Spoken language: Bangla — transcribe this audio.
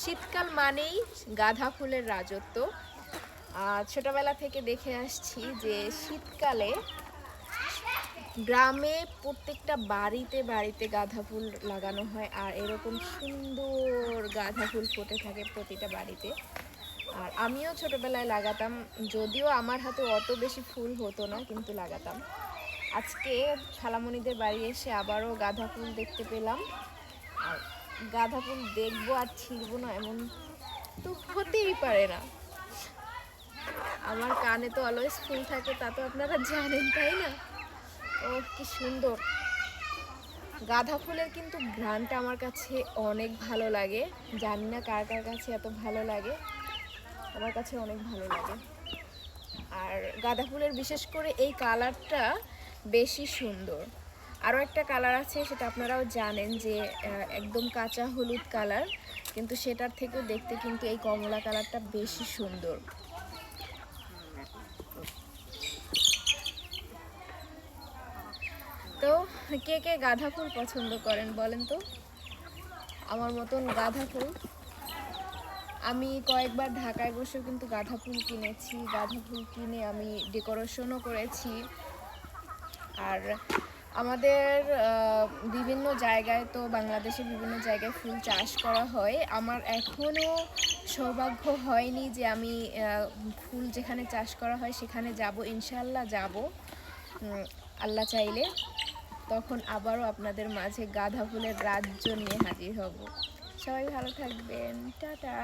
শীতকাল মানেই গাঁদা ফুলের রাজত্ব। ছোটবেলা থেকে দেখে আসছি যে শীতকালে গ্রামে প্রত্যেকটা বাড়িতে বাড়িতে গাঁদা ফুল লাগানো হয় আর এরকম সুন্দর গাঁদা ফুল ফুটে থাকে প্রতিটা বাড়িতে। আর আমিও ছোটবেলায় লাগাতাম, যদিও আমার হাতে অত বেশি ফুল হতো না, কিন্তু লাগাতাম। আজকে খালামণিদের বাড়ি এসে আবারও গাঁদা ফুল দেখতে পেলাম। আর গাঁদা ফুল দেখব আর ছিঁড়বো না এমন তো হতেই পারে না। আমার কানে তো অলওয়েজ ফুল থাকে, তা তো আপনারা জানেন, তাই না? ও, কি সুন্দর। গাঁদা ফুলের কিন্তু ঘ্রাণটা আমার কাছে অনেক ভালো লাগে। জানি না কার কার কাছে এত ভালো লাগে। আমার কাছে অনেক ভালো লাগে। আর গাঁদা ফুলের বিশেষ করে এই কালারটা বেশি সুন্দর। আরও একটা কালার আছে, সেটা আপনারাও জানেন যে একদম কাঁচা হলুদ কালার, কিন্তু সেটার থেকেও দেখতে কিন্তু এই কমলা কালারটা বেশি সুন্দর। তো কে কে গাঁদা ফুল পছন্দ করেন বলেন তো? আমার মতন গাঁদা ফুল। আমি কয়েকবার ঢাকায় বসেও কিন্তু গাঁদা ফুল কিনেছি। গাঁদা ফুল কিনে আমি ডেকোরেশনও করেছি। আর আমাদের বিভিন্ন জায়গায় তো বাংলাদেশে বিভিন্ন জায়গায় ফুল চাষ করা হয়। আমার এখনও সৌভাগ্য হয়নি যে আমি ফুল যেখানে চাষ করা হয় সেখানে যাব। ইনশাল্লাহ যাব। আল্লাহ চাইলে তখন আবারও আপনাদের মাঝে গাঁদা ফুলের রাজ্য নিয়ে হাজির হব। সবাই ভালো থাকবেন। টাটা।